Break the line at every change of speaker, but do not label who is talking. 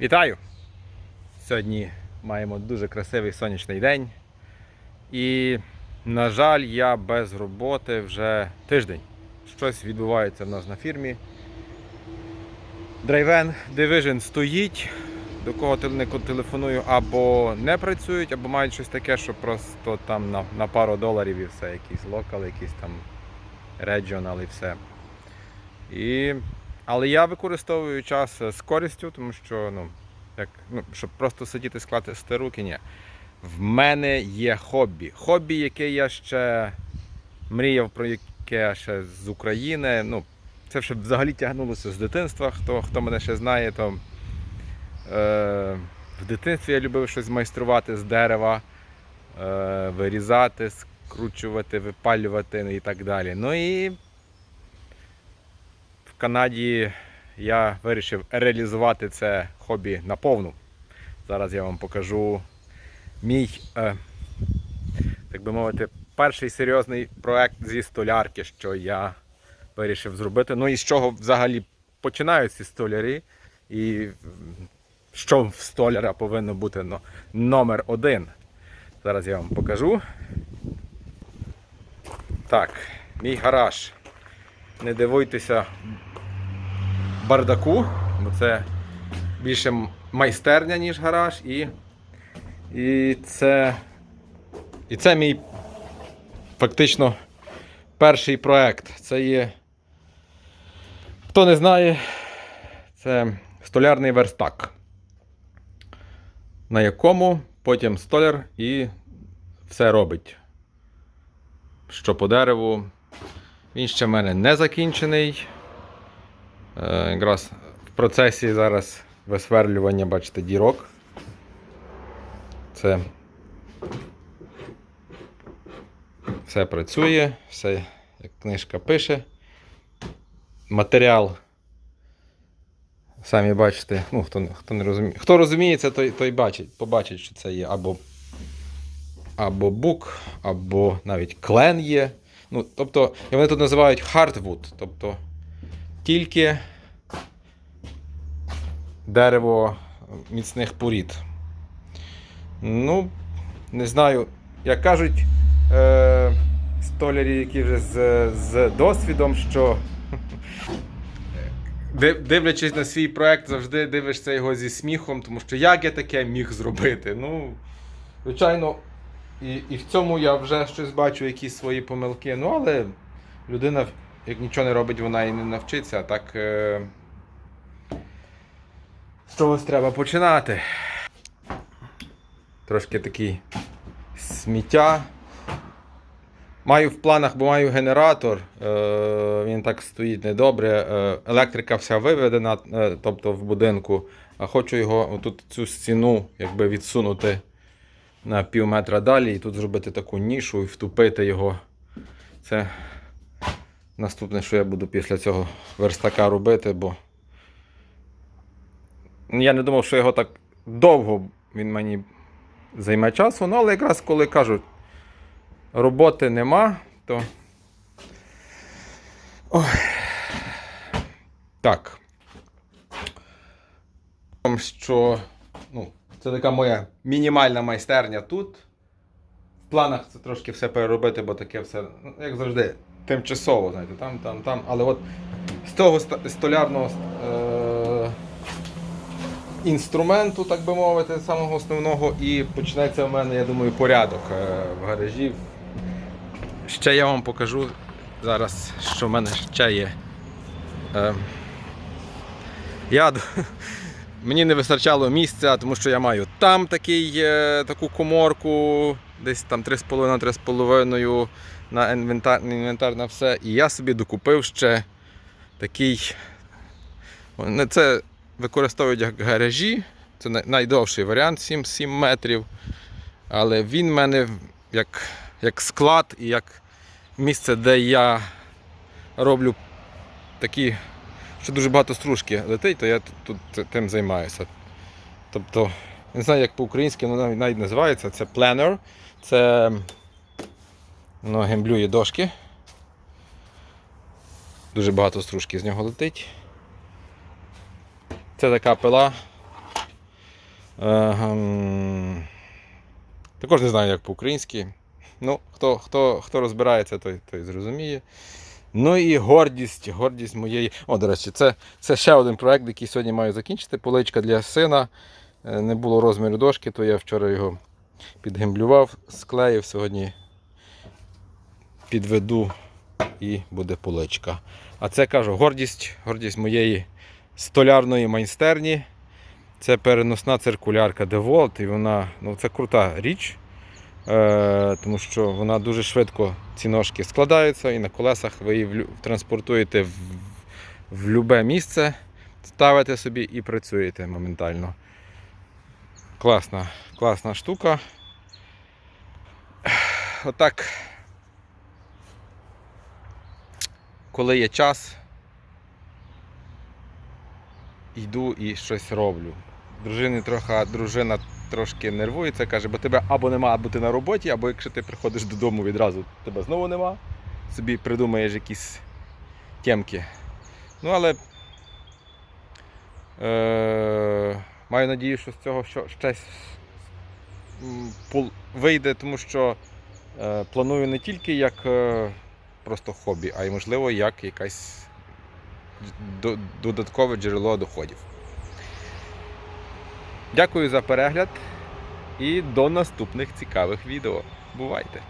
Вітаю! Сьогодні маємо дуже красивий сонячний день. І, на жаль, я без роботи вже тиждень. Щось відбувається в нас на фірмі. Драйвен Division стоїть, до кого телефоную, або не працюють, або мають щось таке, що просто там на, на пару доларів і все, якийсь локал, якийсь там regional і все. І... Але я використовую час е, з користю, тому що, ну, як, ну, щоб просто сидіти скласти руки, ні. В мене є хобі. Хобі, яке я ще мріяв про яке ще з України. Ну, це ще взагалі тягнулося з дитинства. Хто, хто мене ще знає, то е, в дитинстві я любив щось майструвати з дерева, е, вирізати, скручувати, випалювати і так далі. Ну і Канаді я вирішив реалізувати це хобі наповну. Зараз я вам покажу мій, е, так би мовити, перший серйозний проект зі столярки, що я вирішив зробити. Ну і з чого взагалі починають ці столярі. І що в столяра повинно бути ну, номер один. Зараз я вам покажу. Так, мій гараж. Не дивуйтеся бардаку, бо це більше майстерня, ніж гараж. І, і, це, і це мій фактично перший проект. Це є. Хто не знає, це столярний верстак, на якому потім столяр і все робить. Що по дереву. Він ще в мене не закінчений. Е, Якраз в процесі зараз висверлювання, бачите, дірок. Це все працює, все, як книжка пише. Матеріал. Самі бачите, ну, хто, хто не розуміє. Хто розуміється, той, той бачить, побачить, що це є або, або бук, або навіть клен є. Ну, тобто, вони тут називають hardwood, тобто тільки дерево міцних порід. Ну, не знаю, як кажуть е, столярі, які вже з, з досвідом, що дивлячись на свій проект, завжди дивишся його зі сміхом, тому що як я таке міг зробити? Ну, звичайно, і, і в цьому я вже щось бачу, якісь свої помилки. Ну, але людина, як нічого не робить, вона і не навчиться. Так. Е... З чогось треба починати. Трошки такий сміття. Маю в планах, бо маю генератор. Е, він так стоїть недобре. Е, електрика вся виведена, е, тобто в будинку. А хочу його тут цю стіну якби відсунути на пів метра далі і тут зробити таку нішу і втупити його. Це наступне, що я буду після цього верстака робити, бо я не думав, що його так довго він мені займе часу, ну але якраз коли кажуть, роботи нема, то. Ой. Так. Що ну, це така моя мінімальна майстерня тут. В планах це трошки все переробити, бо таке все, ну, як завжди, тимчасово, знаєте, там, там, там. Але от з того столярного е- інструменту, так би мовити, самого основного, і почнеться в мене, я думаю, порядок е, в гаражі. Ще я вам покажу зараз, що в мене ще є. Е, я, мені не вистачало місця, тому що я маю там такий, е, таку коморку, десь там 3,5-3,5 на інвентар, інвентар на все. І я собі докупив ще такий. Це використовують як гаражі. Це найдовший варіант 7, 7 метрів. Але він в мене як, як склад і як місце, де я роблю такі, що дуже багато стружки летить, то я тут, тим займаюся. Тобто, не знаю, як по-українськи воно навіть, називається, це пленер. Це ну, гемблює дошки. Дуже багато стружки з нього летить. Це така пила Також не знаю, як по-українськи. Ну, хто, хто, хто розбирається, той, той зрозуміє. Ну і гордість, гордість моєї. О, до речі, це, це ще один проект, який сьогодні маю закінчити. Поличка для сина. Е, Не було розміру дошки, то я вчора його підгемблював, склеїв. Сьогодні підведу і буде поличка. А це кажу, гордість, гордість моєї столярної майстерні. Це переносна циркулярка DeWalt, і вона ну, це крута річ, тому що вона дуже швидко ці ножки складаються і на колесах ви її транспортуєте в, в любе місце, ставите собі і працюєте моментально. Класна, класна штука. Отак. Коли є час, йду і щось роблю. Дружини трохи, дружина трошки нервується, каже, бо тебе або нема, або ти на роботі, або якщо ти приходиш додому відразу, тебе знову нема. Собі придумаєш якісь тємки. Ну, але е, маю надію, що з цього щось вийде, тому що е, планую не тільки як е, просто хобі, а й можливо як якась до- додаткове джерело доходів. Дякую за перегляд і до наступних цікавих відео. Бувайте!